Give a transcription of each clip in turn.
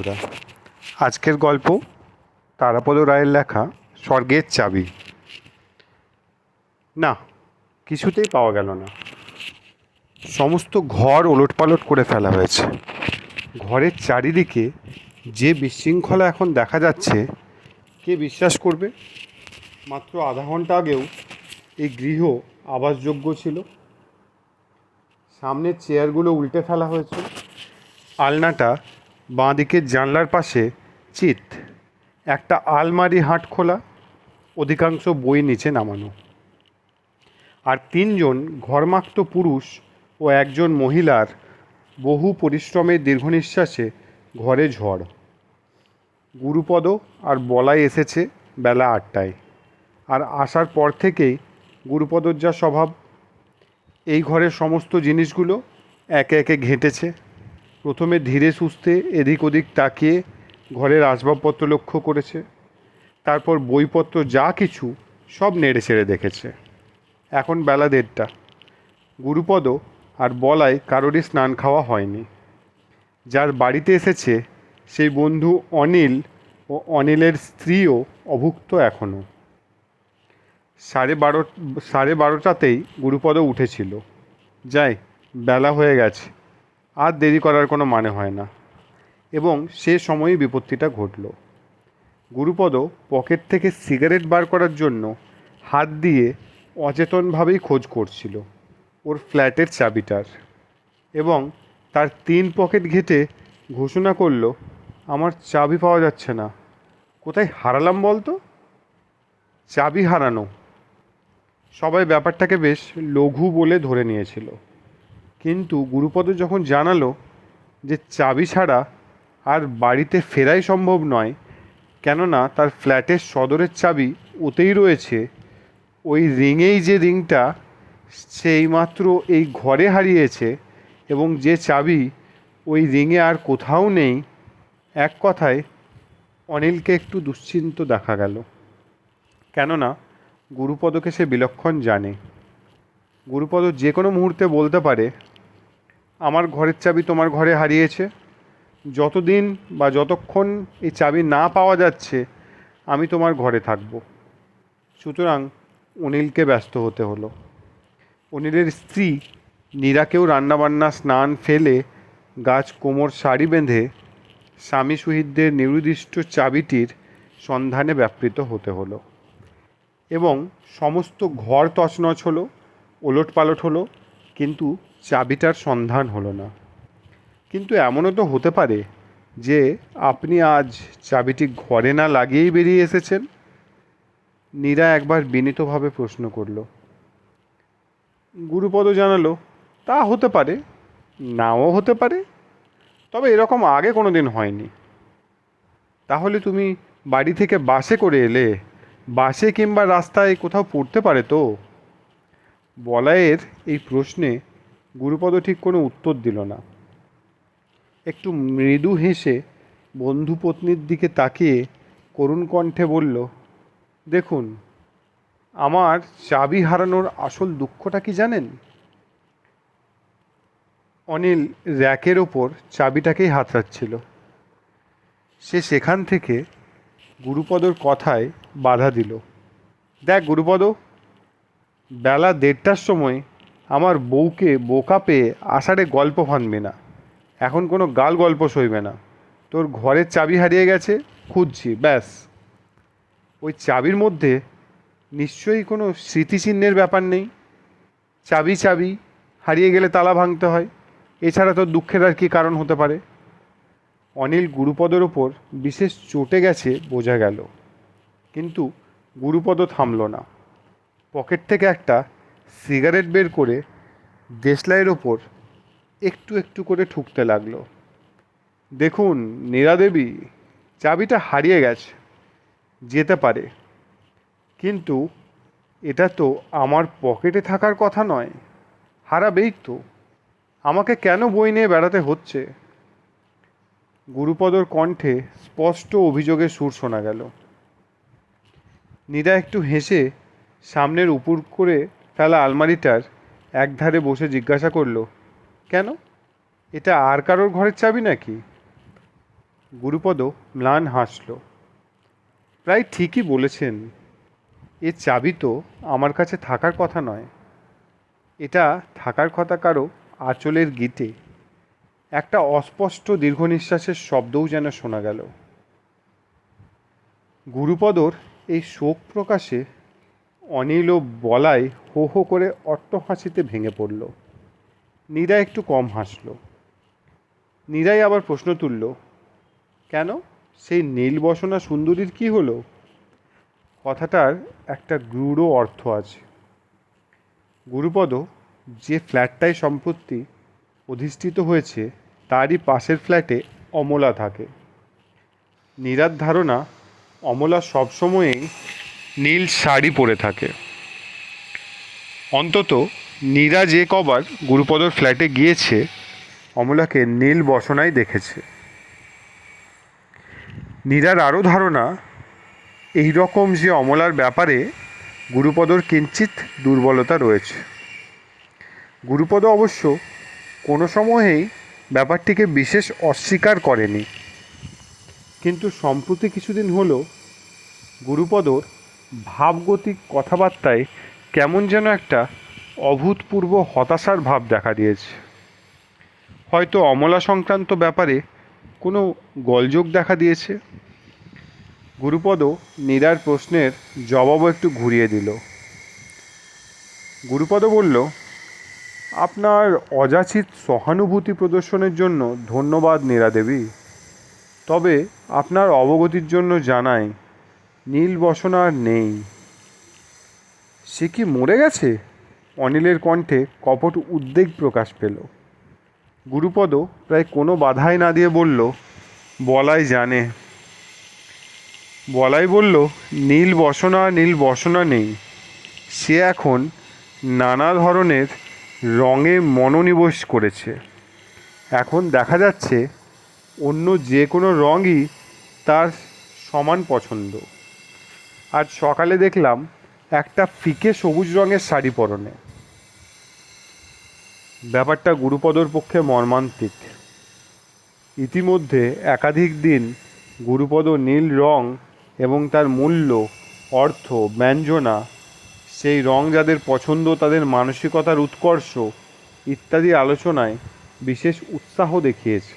বন্ধুরা। আজকের গল্প তারাপদ রায়ের লেখা স্বর্গের চাবি। না, কিছুতেই পাওয়া গেল না। সমস্ত ঘর ওলটপালট করে ফেলা হয়েছে। ঘরের চারিদিকে যে বিশৃঙ্খলা এখন দেখা যাচ্ছে, কে বিশ্বাস করবে? মাত্র আধা ঘণ্টা আগেও এই গৃহ আবাসযোগ্য ছিল। সামনের চেয়ারগুলো উল্টে ফেলা হয়েছে। আলনাটা বাঁ দিকের জানলার পাশে চিত, একটা আলমারি হাট খোলা, অধিকাংশ বই নিচে নামানো। আর তিনজন ঘরমাক্ত পুরুষ ও একজন মহিলার বহু পরিশ্রমের দীর্ঘ নিঃশ্বাসে ঘরে ঝড়। গুরুপদ আর বলাই এসেছে বেলা আটটায়। আর আসার পর থেকেই গুরুপদর যা স্বভাব, এই ঘরের সমস্ত জিনিসগুলো একে একে ঘেঁটেছে। প্রথমে ধীরে সুস্থে এদিক ওদিক তাকিয়ে ঘরের আসবাবপত্র লক্ষ্য করেছে। তারপর বইপত্র যা কিছু সব নেড়ে ছেড়ে দেখেছে। এখন বেলা দেড়টা। গুরুপদ আর বলায় কারোরই স্নান খাওয়া হয়নি। যার বাড়িতে এসেছে সেই বন্ধু অনিল ও অনিলের স্ত্রীও অভুক্ত এখনও সাড়ে বারো, সাড়ে বারোটাতেই গুরুপদ উঠেছিল। যাই, বেলা হয়ে গেছে। আর দেরি করার কোনো মানে হয় না। এবং সে সময়ই বিপত্তিটা ঘটল। গুরুপদ পকেট থেকে সিগারেট বার করার জন্য হাত দিয়ে অচেতনভাবেই খোঁজ করছিল ওর ফ্ল্যাটের চাবিটার। এবং তার তিন পকেট ঘেটে ঘোষণা করল, আমার চাবি পাওয়া যাচ্ছে না। কোথায় হারালাম বলতো? চাবি হারানো। সবাই ব্যাপারটাকে বেশ লঘু বলে ধরে নিয়েছিল। কিন্তু গুরুপদ যখন জানালো যে চাবি ছাড়া আর বাড়িতে ফেরাই সম্ভব নয়, কেননা তার ফ্ল্যাটের সদরের চাবি ওতেই রয়েছে, ওই রিংয়েই যে রিংটা সেইমাত্র এই ঘরে হারিয়েছে এবং যে চাবি ওই রিংয়ে আর কোথাও নেই, এক কথায় অনিলকে একটু দুশ্চিন্ত দেখা গেল। কেননা গুরুপদকে সে বিলক্ষণ জানে। গুরুপদ যে কোনো মুহূর্তে বলতে পারে আমার ঘরের চাবি তোমার ঘরে হারিয়েছে। যতদিন বা যতক্ষণ এই চাবি না পাওয়া যাচ্ছে, আমি তোমার ঘরে থাকব। সুতরাং অনিলকে ব্যস্ত হতে হলো। অনিলের স্ত্রী নীরাকেও রান্নাবান্না, স্নান, ফেলে গাছ, কোমর, শাড়ি বেঁধে স্বামী শহীদদের নির্দিষ্ট চাবিটির সন্ধানে ব্যাপৃত হতে হলো এবং সমস্ত ঘর তছনছ হলো ওলট পালট হলো, কিন্তু চাবিটার সন্ধান হলো না। কিন্তু এমনও তো হতে পারে যে আপনি আজ চাবিটি ঘরে না লাগিয়েই বেরিয়ে এসেছেন। নীরা একবার বিনীতভাবে প্রশ্ন করল। গুরুপদ জানালো, তা হতে পারে, নাও হতে পারে, তবে এরকম আগে কোনো দিন হয়নি। তাহলে তুমি বাড়ি থেকে বাসে করে এলে, বাসে কিংবা রাস্তায় কোথাও পড়তে পারে তো? বলায়ের এই প্রশ্নে গুরুপদ ঠিক কোনো উত্তর দিল না। একটু মৃদু হেসে বন্ধু পত্নীর দিকে তাকিয়ে করুণ কণ্ঠে বলল, দেখুন, আমার চাবি হারানোর আসল দুঃখটা কি জানেন? অনিল র্যাকের ওপর চাবিটাকেই হাতড়াচ্ছিল। সে সেখান থেকে গুরুপদর কথায় বাধা দিল, দেখ গুরুপদ, বেলা দেড়টার সময় আমার বউকে বোকা পেয়ে আষাঢ়ে গল্প ফানবে না। এখন কোনো গাল গল্প সইবে না। তোর ঘরের চাবি হারিয়ে গেছে, খুঁজছি, ব্যাস। ওই চাবির মধ্যে নিশ্চয়ই কোনো স্মৃতিচিহ্নের ব্যাপার নেই। চাবি চাবি, হারিয়ে গেলে তালা ভাঙতে হয়। এছাড়া তোর দুঃখের আর কী কারণ হতে পারে? অনিল গুরুপদর ওপর বিশেষ চটে গেছে বোঝা গেল। কিন্তু গুরুপদ থামল না। পকেট থেকে একটা সিগারেট বের করে দেশলাইয়ের ওপর একটু একটু করে ঠুকতে লাগল। দেখুন নীরা দেবী চাবিটা হারিয়ে গেছে, যেতে পারে। কিন্তু এটা তো আমার পকেটে থাকার কথা নয়। হারাবেই তো। আমাকে কেন বই নিয়ে বেড়াতে হচ্ছে? গুরুপদর কণ্ঠে স্পষ্ট অভিযোগের সুর শোনা গেল। নীরা একটু হেসে সামনের উপুর করে ফেলা আলমারিটার একধারে বসে জিজ্ঞাসা করল, কেন? এটা আর কারোর ঘরের চাবি নাকি? গুরুপদ ম্লান হাসল, প্রায় ঠিকই বলেছেন। এ চাবি তো আমার কাছে থাকার কথা নয়। এটা থাকার কথা কারও আঁচলের গীতে একটা অস্পষ্ট দীর্ঘ নিঃশ্বাসের শব্দও যেন শোনা গেল। গুরুপদর এই শোক প্রকাশে অনিল ও বলাই হো হো করে অট্ট হাসিতে ভেঙে পড়ল। নীরা একটু কম হাসল। নীরাই আবার প্রশ্ন তুলল, কেন? সেই নীল বসনা সুন্দরীর কি হলো? কথাটার একটা গূঢ় অর্থ আছে। গুরুপদ, যে ফ্ল্যাটটায় সম্পত্তি অধিষ্ঠিত হয়েছে, তারই পাশের ফ্ল্যাটে অমলা থাকে। নীরার ধারণা, অমলা সবসময়েই নীল শাড়ি পরে থাকে। অন্তত নীরা যে কবার গুরুপদর ফ্ল্যাটে গিয়েছে, অমলাকে নীল বসনায় দেখেছে। নীরার আরও ধারণা এই রকম যে অমলার ব্যাপারে গুরুপদর কিঞ্চিত দুর্বলতা রয়েছে। গুরুপদ অবশ্য কোনো সময়েই ব্যাপারটিকে বিশেষ অস্বীকার করেনি। কিন্তু সম্প্রতি কিছুদিন হলো, গুরুপদর ভাবগতিক কথাবার্তায় কেমন যেন একটা অভূতপূর্ব হতাশার ভাব দেখা দিয়েছে। হয়তো অমলা সংক্রান্ত ব্যাপারে কোনো গোলযোগ দেখা দিয়েছে? গুরুপদ নীরার প্রশ্নের জবাবও একটু ঘুরিয়ে দিল। গুরুপদ বলল, আপনার অযাচিত সহানুভূতি প্রদর্শনের জন্য ধন্যবাদ, নীরা দেবী। তবে আপনার অবগতির জন্য জানাই নীল বসনা আর নেই। সে কি মরে গেছে? অনিলের কণ্ঠে কপট উদ্বেগ প্রকাশ পেল। গুরুপদ প্রায় কোনো বাধাই না দিয়ে বলল, বলাই জানে। বলাই বলল, নীল বসনা নীল বসনা নেই। সে এখন নানা ধরনের রঙে মনোনিবেশ করেছে। এখন দেখা যাচ্ছে অন্য যে কোনো রঙই তার সমান পছন্দ। আজ সকালে দেখলাম একটা ফিকে সবুজ রঙের শাড়ি পরনে। ব্যাপারটা গুরুপদর পক্ষে মর্মান্তিক। ইতিমধ্যে একাধিক দিন গুরুপদ নীল রং এবং তার মূল্য, অর্থ, ব্যঞ্জনা, সেই রং যাদের পছন্দ, তাদের মানসিকতার উৎকর্ষ ইত্যাদি আলোচনায় বিশেষ উৎসাহ দেখিয়েছে।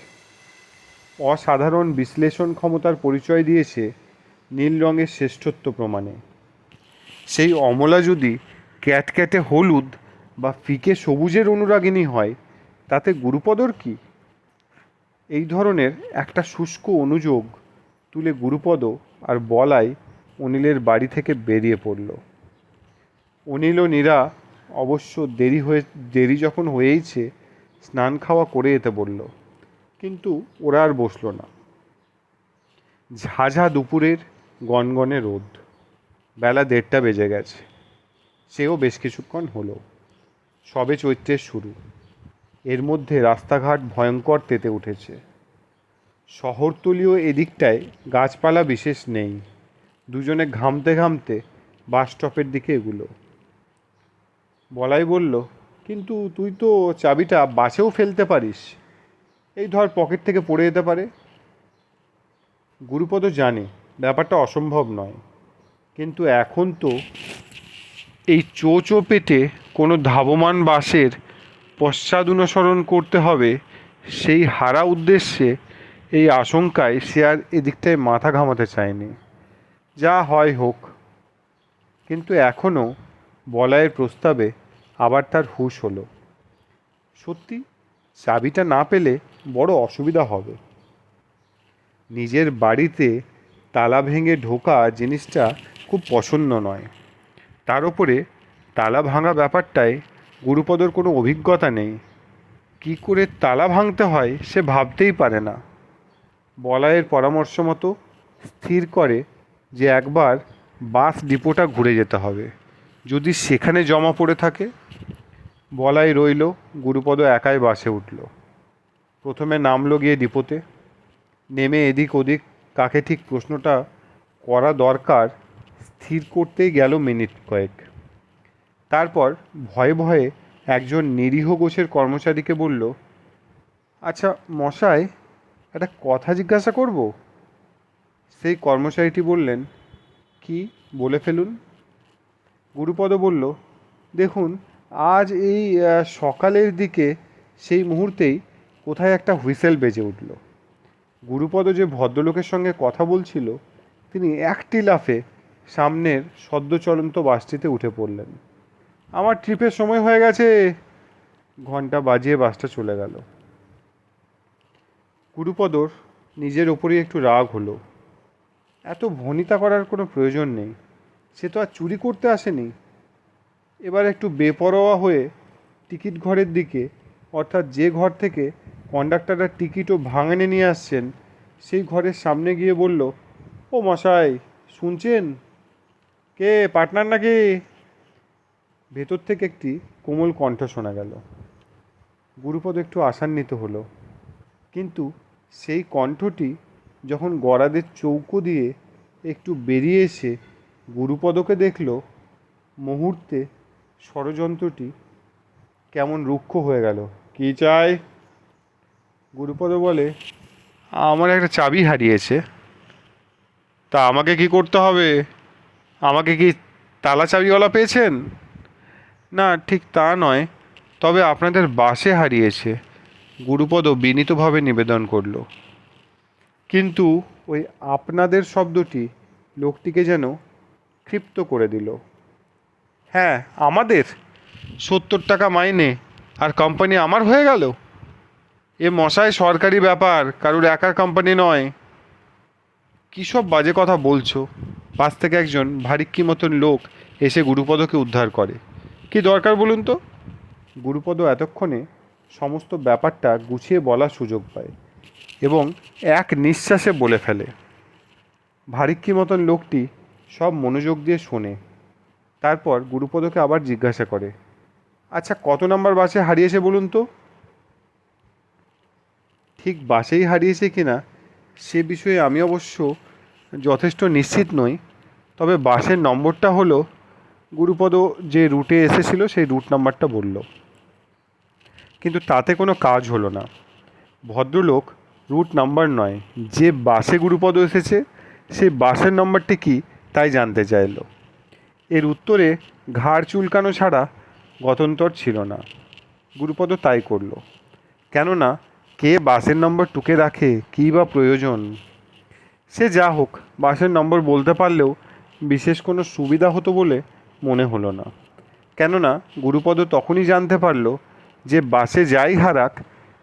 অসাধারণ বিশ্লেষণ ক্ষমতার পরিচয় দিয়েছে নীল রঙের শ্রেষ্ঠত্ব প্রমাণে। সেই অমলা যদি ক্যাটক্যাটে হলুদ বা ফিকে সবুজের অনুরাগিনী হয়, তাতে গুরুপদর কি? এই ধরনের একটা শুষ্ক অনুযোগ তুলে গুরুপদ আর বলাই অনিলের বাড়ি থেকে বেরিয়ে পড়ল। অনিল ও নীরা অবশ্য দেরি হয়ে, দেরি যখন হয়েইছে, স্নান খাওয়া করে যেতে বলল, কিন্তু ওরা আর বসল না। ঝাঝা দুপুরের গনগনে রোদ। বেলা দেড়টা বেজে গেছে। সেও বেশ কিছুক্ষণ হলো। সবে চৈত্রের শুরু। এর মধ্যে রাস্তাঘাট ভয়ঙ্কর তেতে উঠেছে। শহরতলীয় এদিকটায় গাছপালা বিশেষ নেই। দুজনে ঘামতে ঘামতে বাস স্টপের দিকে এগুলো। বলাই বলল, কিন্তু তুই তো চাবিটা বাসেও ফেলতে পারিস। এই ধর পকেট থেকে পড়ে যেতে পারে। গুরুপদ জানে ব্যাপারটা অসম্ভব নয়। কিন্তু এখন তো এই চোচো পেটে কোনো ধাবমান বাসের পশ্চাদ অনুসরণ করতে হবে, সেই হারা উদ্দেশ্যে এই আশঙ্কায় সে আর এদিকটায় মাথা ঘামাতে চায়নি। যা হয় হোক। কিন্তু এখনও বলায়ের প্রস্তাবে আবার তার হুঁশ হলো। সত্যি, চাবিটা না পেলে বড় অসুবিধা হবে। নিজের বাড়িতে তালা ভেঙে ঢোকা জিনিসটা খুব পছন্দ নয়। তার উপরে তালা ভাঙা ব্যাপারটায় গুরুপদর কোনো অভিজ্ঞতা নেই। কী করে তালা ভাঙতে হয় সে ভাবতেই পারে না। বলায়ের পরামর্শ মতো স্থির করে যে একবার বাস ডিপোটা ঘুরে যেতে হবে, যদি সেখানে জমা পড়ে থাকে। বলাই রইল, গুরুপদ একাই বাসে উঠল। প্রথমে নামলো গিয়ে ডিপোতে। নেমে এদিক ওদিক কাকে ঠিক প্রশ্নটা করা দরকার, স্থির করতেই গেল মিনিট কয়েক। তারপর ভয়ে ভয়ে একজন নিরীহ গোছের কর্মচারীকে বলল আচ্ছা মশাই, একটা কথা জিজ্ঞাসা করব? সেই কর্মচারীটি বললেন, কি, বলে ফেলুন? গুরুপদ বলল, দেখুন, আজ এই সকালের দিকে সেই মুহূর্তেই কোথায় একটা হুইসেল বেজে উঠল। গুরুপদ যে ভদ্রলোকের সঙ্গে কথা বলছিল, তিনি একটি লাফে সামনের সদ্য চলন্ত বাসটিতে উঠে পড়লেন। আমার ট্রিপের সময় হয়ে গেছে। ঘণ্টা বাজিয়ে বাসটা চলে গেল। গুরুপদর নিজের ওপরেই একটু রাগ হলো। এত ভনিতা করার কোনো প্রয়োজন নেই। সে তো আর চুরি করতে আসেনি। এবার একটু বেপরোয়া হয়ে টিকিট ঘরের দিকে, অর্থাৎ যে ঘর থেকে কন্ডাক্টররা টিকিটও ভাঙানে নিয়ে আসছেন। সেই ঘরের সামনে গিয়ে বলল, ও মশাই, শুনছেন? কে, পার্টনার নাকি? ভেতর থেকে একটি কোমল কণ্ঠ শোনা গেল। গুরুপদ একটু আশান্বিত হলো। কিন্তু সেই কণ্ঠটি যখন গড়াদের চৌকো দিয়ে একটু বেরিয়ে এসে গুরুপদকে দেখল, মুহূর্তে ষড়যন্ত্রটি কেমন রুক্ষ হয়ে গেল। কি চাই? গুরুপদ বলে, আমার একটা চাবি হারিয়েছে। তা আমাকে কি করতে হবে? আমাকে কি তালা চাবিওয়ালা পেয়েছেন? না, ঠিক তা নয়। তবে আপনাদের বাসে হারিয়েছে। গুরুপদ বিনীতভাবে নিবেদন করল। কিন্তু ওই আপনাদের শব্দটি লোকটিকে যেন ক্ষিপ্ত করে দিল। হ্যাঁ আমাদের। সত্তর টাকা মাইনে। আর কোম্পানি আমার হয়ে গেল? এ মশাই, সরকারি ব্যাপার, কারুর একার কোম্পানি নয়। কী সব বাজে কথা বলছো? পাশ থেকে একজন ভারিক্কি মতন লোক এসে গুরুপদকে উদ্ধার করে। কি দরকার বলুন তো? গুরুপদ এতক্ষণে সমস্ত ব্যাপারটা গুছিয়ে বলার সুযোগ পায় এবং এক নিঃশ্বাসে বলে ফেলে। ভারিক্কি মতন লোকটি সব মনোযোগ দিয়ে শোনে। তারপর গুরুপদকে আবার জিজ্ঞাসা করে আচ্ছা কত নাম্বার বাসে হারিয়েছে বলুন তো? ঠিক বাসেই হারিয়েছে কিনা, সে বিষয়ে আমি অবশ্য যথেষ্ট নিশ্চিত নই। তবে বাসের নম্বরটা হলো, গুরুপদ যে রুটে এসেছিল, সেই রুট নাম্বারটা বলল। কিন্তু তাতে কোনো কাজ হলো না। ভদ্রলোক রুট নাম্বার নয়, যে বাসে গুরুপদ এসেছে, সেই বাসের নম্বরটি কি তাই জানতে চাইল। এর উত্তরে ঘাড় চুলকানো ছাড়া গতন্তর ছিল না। গুরুপদ তাই করল। কেননা কে বাসের নম্বর টুকে রাখে, কী বা প্রয়োজন? সে যা হোক, বাসের নম্বর বলতে পারলেও বিশেষ কোনো সুবিধা হতো বলে মনে হলো না। কেননা, গুরুপদ তখনই জানতে পারল যে বাসে যাই হারাক,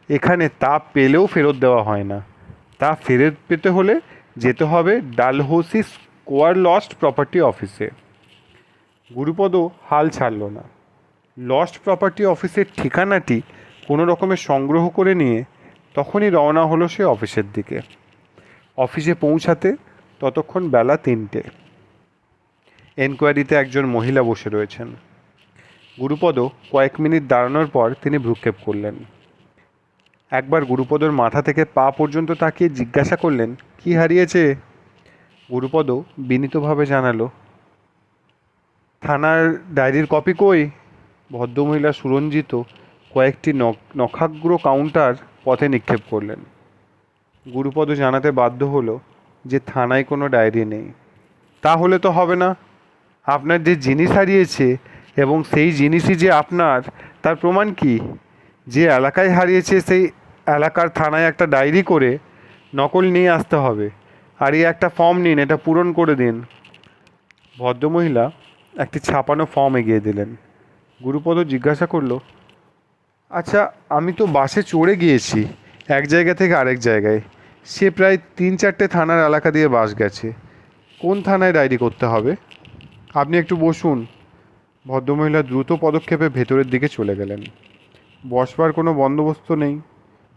এখানে তা পেলেও ফেরত দেওয়া হয় না। তা ফেরত পেতে হলে যেতে হবে ডালহৌসি স্কোয়ার লস্ট প্রপার্টি অফিসে। গুরুপদ হাল ছাড়ল না। লস্ট প্রপার্টি অফিসের ঠিকানাটি কোনো রকমের সংগ্রহ করে নিয়ে তখনই রওনা হলো সে অফিসের দিকে। অফিসে পৌঁছাতে ততক্ষণ বেলা তিনটে। এনকোয়ারিতে একজন মহিলা বসে রয়েছেন। গুরুপদ কয়েক মিনিট দাঁড়ানোর পর তিনি ভ্রুক্ষেপ করলেন। একবার গুরুপদর মাথা থেকে পা পর্যন্ত তাকিয়ে জিজ্ঞাসা করলেন, কি হারিয়েছে? গুরুপদ বিনীতভাবে জানালো, থানার ডায়েরির কপি কই? ভদ্রমহিলা সুরঞ্জিত কয়েকটি নখ- নখাগ্র কাউন্টার পথে নিক্ষেপ করলেন। গুরুপদ জানাতে বাধ্য হলো যে থানায় কোনো ডায়েরি নেই। তাহলে তো হবে না। আপনার যে জিনিস হারিয়েছে এবং সেই জিনিসই যে আপনার, তার প্রমাণ কি? যে এলাকায় হারিয়েছে সেই এলাকার থানায় একটা ডায়েরি করে নকল নিয়ে আসতে হবে আর এই একটা ফর্ম নিন, এটা পূরণ করে দিন। ভদ্রমহিলা একটি ছাপানো ফর্ম এগিয়ে দিলেন। গুরুপদ জিজ্ঞাসা করল আচ্ছা আমি তো বাসে চড়ে গিয়েছি, এক জায়গা থেকে আরেক জায়গায়। সে প্রায় তিন চারটে থানার এলাকা দিয়ে বাস গেছে। কোন থানায় ডায়েরি করতে হবে? আপনি একটু বসুন। ভদ্রমহিলা দ্রুত পদক্ষেপে ভেতরের দিকে চলে গেলেন। বসবার কোনো বন্দোবস্ত নেই।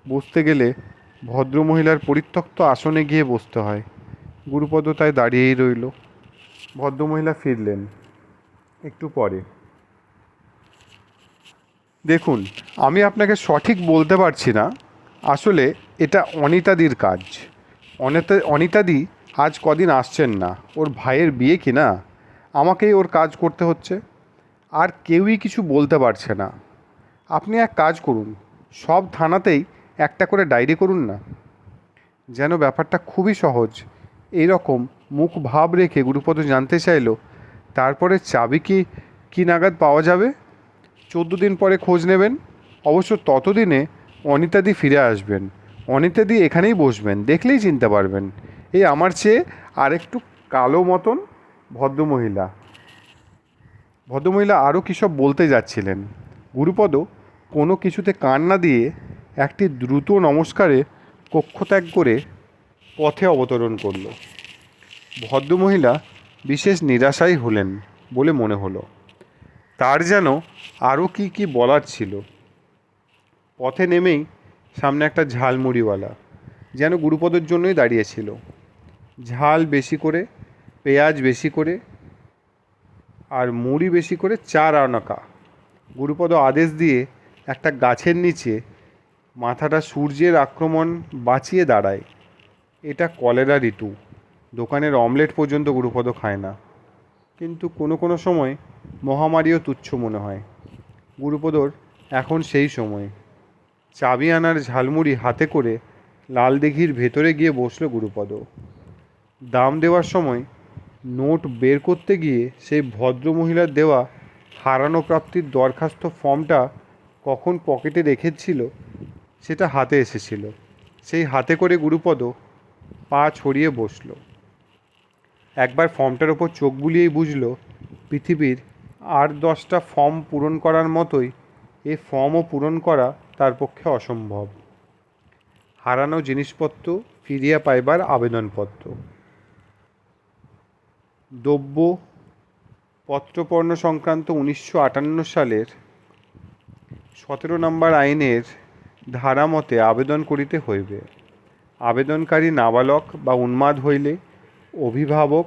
বসতে গেলে ভদ্রমহিলার পরিত্যক্ত আসনে গিয়ে বসতে হয়। গুরুপদ তাই দাঁড়িয়েই রইল। ভদ্রমহিলা ফিরলেন। একটু পরে। দেখুন, আমি আপনাকে সঠিক বলতে পারছি না। আসলে এটা অনিতাদির কাজ। অনিতা, অনিতাদি আজ কদিন আসছেন না। ওর ভাইয়ের বিয়ে কি না? আমাকেই ওর কাজ করতে হচ্ছে। আর কেউই কিছু বলতে পারছে না। আপনি এক কাজ করুন, সব থানাতেই একটা করে ডায়েরি করুন না। যেন ব্যাপারটা খুবই সহজ। এই রকম মুখ ভাব রেখে গুরুপদ জানতে চাইলো, তারপরে চাবি কি কি নাগাদ পাওয়া যাবে? চোদ্দ দিন পরে খোঁজ নেবেন। অবশ্য ততদিনে অনিতাদি ফিরে আসবেন। অনিতাদি এখানেই বসবেন, দেখলেই চিনতে পারবেন। এই আমার চেয়ে আরেকটু কালো মতন ভদ্রমহিলা। ভদ্রমহিলা আরও কী সব বলতে যাচ্ছিলেন? গুরুপদ কোনো কিছুতে কান না দিয়ে একটি দ্রুত নমস্কারে কক্ষত্যাগ করে পথে অবতরণ করল। ভদ্রমহিলা বিশেষ নিরাশাই হলেন বলে মনে হলো। তার যেন আরও কি কি বলার ছিল। পথে নেমেই সামনে একটা ঝালমুড়িওয়ালা যেন গুরুপদর জন্যই দাঁড়িয়েছিল ঝাল বেশি করে, পেঁয়াজ বেশি করে আর মুড়ি বেশি করে চার আনাকা। গুরুপদ আদেশ দিয়ে একটা গাছের নিচে মাথাটা সূর্যের আক্রমণ বাঁচিয়ে দাঁড়ায়। এটা কলেরা ঋতু। দোকানের অমলেট পর্যন্ত গুরুপদ খায় না। কিন্তু কোনো কোনো সময় মহামারীও তুচ্ছ মনে হয়। গুরুপদর, এখন সেই সময়। চাবি আনার ঝালমুড়ি হাতে করে লাল দিঘির ভেতরে গিয়ে বসল গুরুপদ দাম দেওয়ার সময় নোট বের করতে গিয়ে সেই ভদ্রমহিলার দেওয়া হারানো প্রাপ্তির দরখাস্ত ফর্মটা কখন পকেটে রেখেছিল সেটা হাতে এসেছিল। সেই হাতে করে গুরুপদ পা ছড়িয়ে বসল। একবার ফর্মটার ওপর চোখ বুলিয়েই বুঝল, পৃথিবীর আর দশটা ফর্ম পূরণ করার মতোই এ ফর্মও পূরণ করা তার পক্ষে অসম্ভব। হারানো জিনিসপত্র, ফিরিয়া পাইবার আবেদনপত্র। দ্রব্য পত্রপর্ণ সংক্রান্ত উনিশশো আটান্ন সালের সতেরো নম্বর আইনের ধারা মতে আবেদন করিতে হইবে। আবেদনকারী নাবালক বা উন্মাদ হইলে অভিভাবক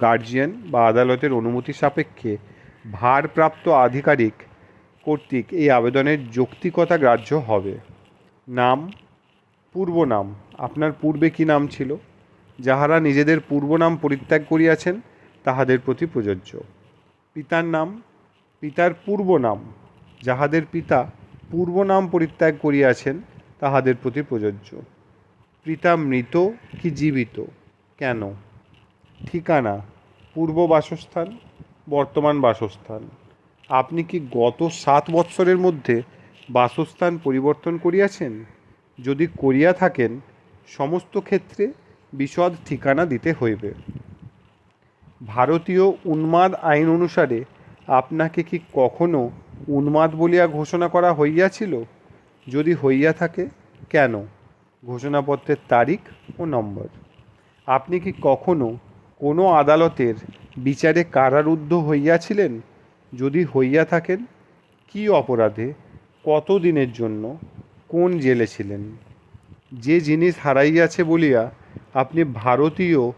গার্জিয়ান বা আদালতের অনুমতি সাপেক্ষে ভারপ্রাপ্ত আধিকারিক কর্তৃক এই আবেদনের যৌক্তিকতা গ্রাহ্য হবে। নাম, পূর্ব নাম, আপনার পূর্বে কি নাম ছিল? যাহারা নিজেদের পূর্ব নাম পরিত্যাগ করিয়াছেন, তাহাদের প্রতি প্রযোজ্য। পিতার নাম, পিতার পূর্ব নাম, যাহাদের পিতা পূর্ব নাম পরিত্যাগ করিয়াছেন, তাহাদের প্রতি প্রযোজ্য। পিতা মৃত কি জীবিত? কেন? ঠিকানা, পূর্ব বাসস্থান, বর্তমান বাসস্থান। আপনি কি গত সাত বৎসরের মধ্যে বাসস্থান পরিবর্তন করিয়াছেন? যদি করিয়া থাকেন, সমস্ত ক্ষেত্রে বিশদ ঠিকানা দিতে হইবে। ভারতীয় উন্মাদ আইন অনুসারে আপনাকে কি কখনো উন্মাদ বলিয়া ঘোষণা করা হইয়াছিল? যদি হইয়া থাকে, কেন? ঘোষণাপত্রের তারিখ ও নম্বর। আপনি কি কখনো কোনো আদালতের বিচারে কারারুদ্ধ হইয়াছিলেন? যদি হইয়া থাকেন, কি অপরাধে? কত দিনের জন্য? কোন জেলে ছিলেন? যে জিনিস হারাইয়াছে বলিয়া আপনি ভারতীয়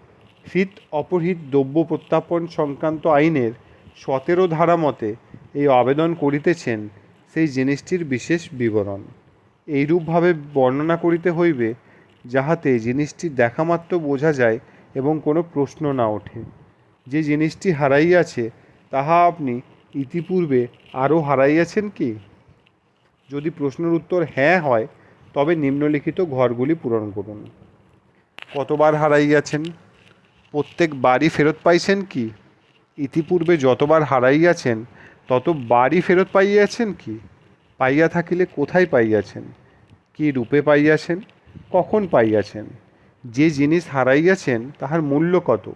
হিত অপহৃত দ্রব্য প্রত্যাপন সংক্রান্ত আইনের সতেরো ধারা মতে এই আবেদন করিতেছেন, সেই জিনিসটির বিশেষ বিবরণ। এইরূপভাবে বর্ণনা করিতে হইবে যাহাতে জিনিসটি দেখামাত্র বোঝা যায় এবং কোনো প্রশ্ন না ওঠে। যে জিনিসটি হারাইয়াছে, তাহা আপনি ইতিপূর্বে আরও হারাইয়াছেন কি? যদি প্রশ্নের উত্তর হ্যাঁ হয়, তবে নিম্নলিখিত ঘরগুলি পূরণ করুন। কতবার হারাইয়াছেন? প্রত্যেক বাড়ি ফেরত পাইছেন কি? ইতিপূর্বে যতবার হারাইয়াছেন, তত বাড়ি ফেরত পাইয়াছেন কি? পাইয়া থাকিলে কোথায় পাইয়াছেন? কি রূপে পাইয়াছেন? কখন পাইয়াছেন? যে জিনিস হারাইয়াছেন তাহার মূল্য কত?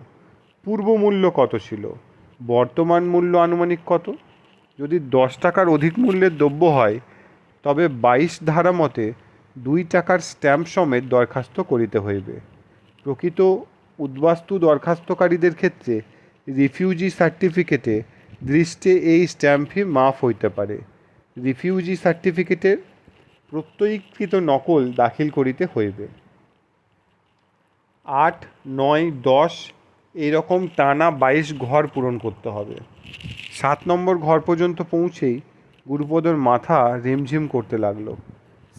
পূর্ব মূল্য কত ছিল? বর্তমান মূল্য আনুমানিক কত? যদি দশ টাকার অধিক মূল্যের দ্রব্য হয়, তবে বাইশ ধারা মতে দুই টাকার স্ট্যাম্প সমেত দরখাস্ত করিতে হইবে। প্রকৃত উদ্বাস্তু দরখাস্তকারীদের ক্ষেত্রে রিফিউজি সার্টিফিকেটে দৃষ্টে এই স্ট্যাম্প ফি মাফ হইতে পারে। রিফিউজি সার্টিফিকেটের প্রত্যয়ীকৃত নকল দাখিল করিতে হইবে। আট, নয়, দশ এইরকম টানা বাইশ ঘর পূরণ করতে হবে। সাত নম্বর ঘর পর্যন্ত পৌঁছেই গুরুপদর মাথা রিমঝিম করতে লাগল।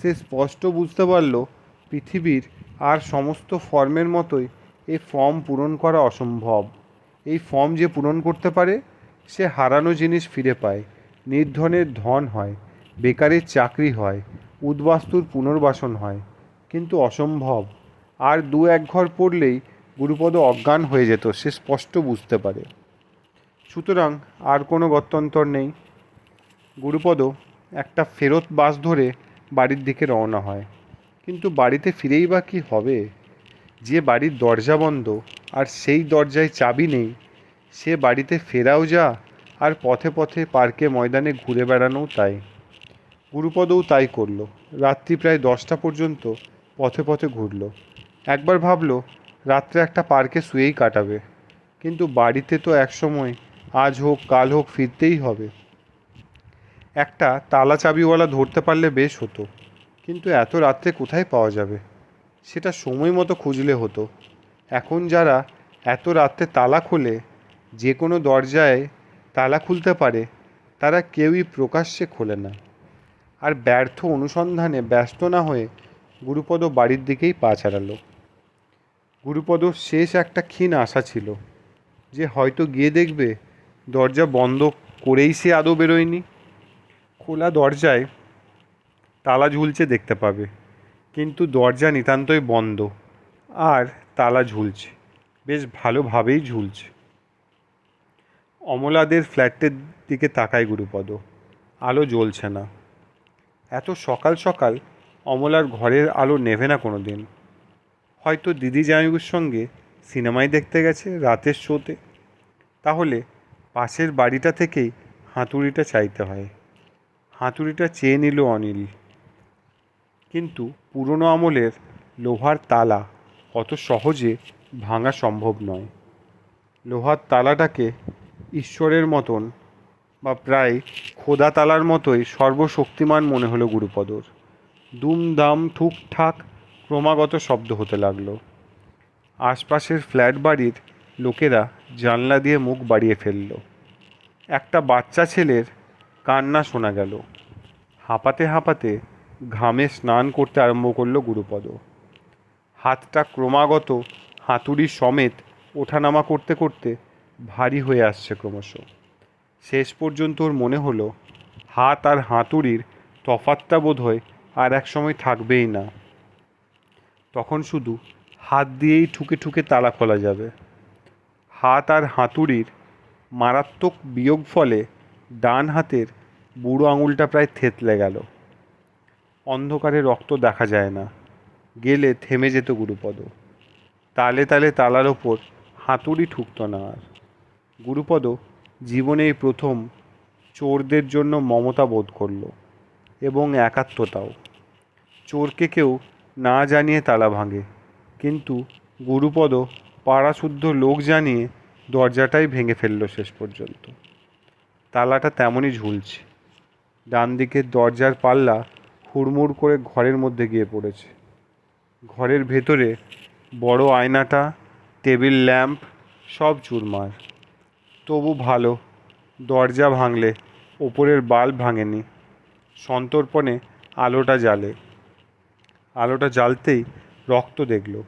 সে স্পষ্ট বুঝতে পারল, পৃথিবীর আর সমস্ত ফর্মের মতোই এই ফর্ম পূরণ করা অসম্ভব। এই ফর্ম যে পূরণ করতে পারে, সে হারানো জিনিস ফিরে পায়। নির্ধনের ধন হয়, বেকারের চাকরি হয় উদ্বাস্তুর পুনর্বাসন হয়, কিন্তু অসম্ভব। আর দু এক ঘর পড়লেই গুরুপদ অজ্ঞান হয়ে যেত, সে স্পষ্ট বুঝতে পারে। সুতরাং আর কোনো গত্যন্তর নেই। গুরুপদ একটা ফেরত বাস ধরে বাড়ির দিকে রওনা হয়। কিন্তু বাড়িতে ফিরেই বা কী হবে? যে বাড়ির দরজা বন্ধ, আর সেই দরজায় চাবি নেই, সে বাড়িতে ফেরাও যা, আর পথে পথে পার্কে ময়দানে ঘুরে বেড়ানোও তাই। গুরুপদও তাই করল। রাত্রি প্রায় দশটা পর্যন্ত পথে পথে ঘুরলো। একবার ভাবলো, রাত্রে একটা পার্কে শুয়েই কাটাবে। কিন্তু বাড়িতে তো একসময় আজ হোক, কাল হোক ফিরতেই হবে। একটা তালা চাবিওয়ালা ধরতে পারলে বেশ হতো। কিন্তু এত রাত্রে কোথায় পাওয়া যাবে? সেটা সময় মতো খুঁজলে হতো। এখন যারা এত রাত্রে তালা খোলে, যে কোনো দরজায় তালা খুলতে পারে, তারা কেউই প্রকাশ্যে খোলে না। আর ব্যর্থ অনুসন্ধানে ব্যস্ত না হয়ে গুরুপদ বাড়ির দিকেই পা চালালো গুরুপদর শেষ একটা ক্ষীণ আশা ছিল যে হয়তো গিয়ে দেখবে দরজা বন্ধ করেই সে আদৌ বেরোয়নি। খোলা দরজায় তালা ঝুলছে দেখতে পাবে, কিন্তু দরজা নিতান্তই বন্ধ আর তালা ঝুলছে, বেশ ভালোভাবেই ঝুলছে। অমলাদের ফ্ল্যাটের দিকে তাকায় গুরুপদ, আলো জ্বলছে না। এত সকাল সকাল অমলার ঘরের আলো নেভে না কোনো দিন হয়তো দিদি জামাইবুর সঙ্গে সিনেমায় দেখতে গেছে রাতের শোতে। তাহলে পাশের বাড়িটা থেকেই হাতুড়িটা চাইতে হয়। হাতুড়িটা চেয়ে নিল অনিল। কিন্তু পুরনো আমলের লোহার তালা অত সহজে ভাঙা সম্ভব নয়। লোহার তালাটাকে ঈশ্বরের মতন বা প্রায় খোদাতালার মতোই সর্বশক্তিমান মনে হলো গুরুপদর। দুমদাম ঠুকঠাক ক্রমাগত শব্দ হতে লাগল। আশপাশের ফ্ল্যাট বাড়ির লোকেরা জানলা দিয়ে মুখ বাড়িয়ে ফেলল। একটা বাচ্চা ছেলের কান্না শোনা গেল। হাঁপাতে হাঁপাতে ঘামে স্নান করতে আরম্ভ করল গুরুপদ। হাতটা ক্রমাগত হাতুড়ি সমেত ওঠানামা করতে করতে ভারী হয়ে আসছে ক্রমশ। শেষ পর্যন্ত ওর মনে হলো, হাত আর হাতুড়ির তফাতটা বোধ হয় আর এক সময় থাকবেই না। তখন শুধু হাত দিয়েই ঠুকে ঠুকে তালা খোলা যাবে। হাত আর হাতুড়ির মারাত্মক বিয়োগ ফলে ডান হাতের বুড়ো আঙুলটা প্রায় থেতলে গেল। অন্ধকারে রক্ত দেখা যায় না। গেলে থেমে যেত গুরুপদ। তালে তালে তালার ওপর হাতুড়ি ঠুকত না আর। গুরুপদ জীবনে প্রথম চোরদের জন্য মমতা বোধ করল এবং একাত্মতাও। চোরকে কেউ না জানিয়ে তালা ভাঙে, কিন্তু গুরুপদ পাড়াশুদ্ধ লোক জানিয়ে দরজাটাই ভেঙে ফেলল শেষ পর্যন্ত। তালাটা তেমনই ঝুলছে। ডান দিকের দরজার পাল্লা হুড়মুড় করে ঘরের মধ্যে গিয়ে পড়েছে। ঘরের ভেতরে বড় আয়নাটা, টেবিল ল্যাম্প, সব চুরমার। তবু ভালো। দরজা ভাঙলে, ওপরের বাল্ব ভাঙেনি। সন্তর্পণে আলোটা জ্বালে। আলোটা জ্বালতেই রক্ত দেখল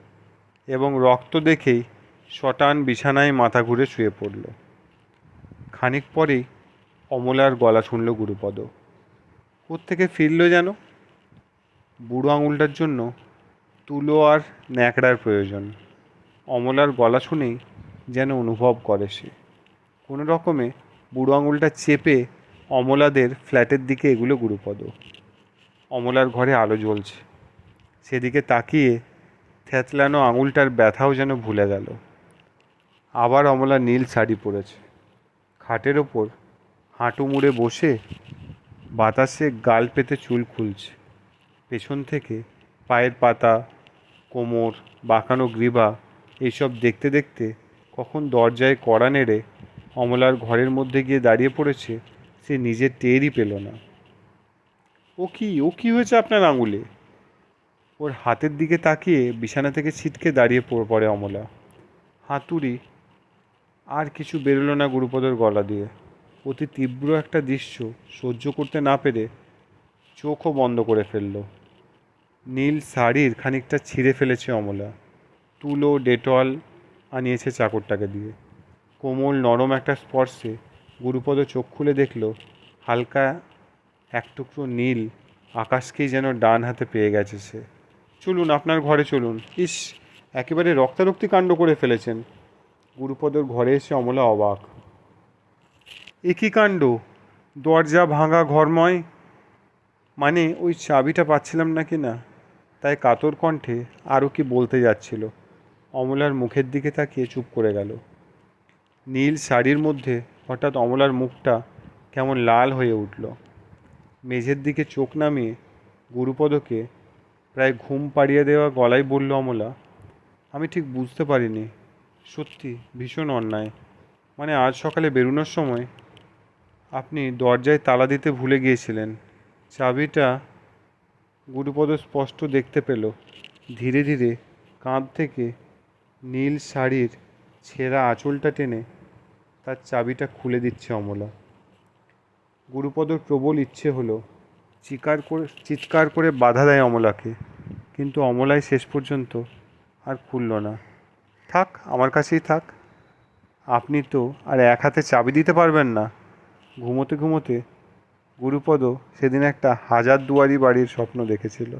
এবং রক্ত দেখেই শটান বিছানায় মাথা ঘুরে শুয়ে পড়ল। খানিক পরেই অমলার গলা শুনল গুরুপদ। কোত্থেকে ফিরল যেন? বুড়ো আঙুলটার জন্য তুলো আর ন্যাকড়ার প্রয়োজন। অমলার গলা শুনেই যেন অনুভব করে সে। কোনো রকমে বুড়ো আঙুলটা চেপে অমলাদের ফ্ল্যাটের দিকে এগুলো গুরুপদ। অমলার ঘরে আলো জ্বলছে। সেদিকে তাকিয়ে থ্যাতলানো আঙুলটার ব্যথাও যেন ভুলে গেল। আবার অমলা নীল শাড়ি পরেছে। খাটের ওপর হাঁটু মুড়ে বসে বাতাসে গাল পেতে চুল খুলছে। পেছন থেকে পায়ের পাতা, কোমর, বাঁকানো গ্রীবা এইসব দেখতে দেখতে কখন দরজায় কড়া নেড়ে অমলার ঘরের মধ্যে গিয়ে দাঁড়িয়ে পড়েছে, সে নিজের টেরই পেল না। ও কি ও কি হয়েছে আপনার আঙুলে? ওর হাতের দিকে তাকিয়ে বিছানা থেকে ছিটকে দাঁড়িয়ে পড়ে পড়ে অমলা। হাতুড়ি, আর কিছু বেরোলো না গুরুপদর গলা দিয়ে। অতি তীব্র একটা দৃশ্য সহ্য করতে না পেরে চোখও বন্ধ করে ফেলল। নীল শাড়ির খানিকটা ছিঁড়ে ফেলেছে অমলা। তুলো, ডেটল আনিয়েছে চাকরটাকে দিয়ে। কোমল নরম একটা স্পর্শে গুরুপদ চোখ খুলে দেখল, হালকা এক টুকরো নীল আকাশকেই যেন ডান হাতে পেয়ে গেছে সে। চলুন, আপনার ঘরে চলুন। ইস, একেবারে রক্তারক্তি কাণ্ড করে ফেলেছেন। গুরুপদর ঘরে এসে অমলা অবাক। একই কাণ্ড? দরজা ভাঙা ঘরময়? মানে ওই চাবিটা পাচ্ছিলাম না কি না? তাই কাতর কণ্ঠে আরও কি বলতে যাচ্ছিল। অমলার মুখের দিকে তাকিয়ে চুপ করে গেল। নীল শাড়ির মধ্যে হঠাৎ অমলার মুখটা কেমন লাল হয়ে উঠল। মেঝের দিকে চোখ নামিয়ে গুরুপদকে প্রায় ঘুম পাড়িয়ে দেওয়া গলায় বলল, অমলা, আমি ঠিক বুঝতে পারিনি। সত্যি ভীষণ অন্যায়। মানে আজ সকালে বেরোনোর সময় আপনি দরজায় তালা দিতে ভুলে গিয়েছিলেন। চাবিটা গুরুপদ স্পষ্ট দেখতে পেল। ধীরে ধীরে কাঁধ থেকে নীল শাড়ির ছেঁড়া আঁচলটা টেনে তার চাবিটা খুলে দিচ্ছে অমলা। গুরুপদর প্রবল ইচ্ছে হলো, চিকার করে, চিৎকার করে বাধা দেয় অমলাকে। কিন্তু অমলাই শেষ পর্যন্ত আর খুলল না। থাক, আমার কাছেই থাক। আপনি তো আর এক হাতে চাবি দিতে পারবেন না। ঘুমোতে ঘুমোতে গুরুপদ সেদিন একটা হাজার দুয়ারি বাড়ির স্বপ্ন দেখেছিল।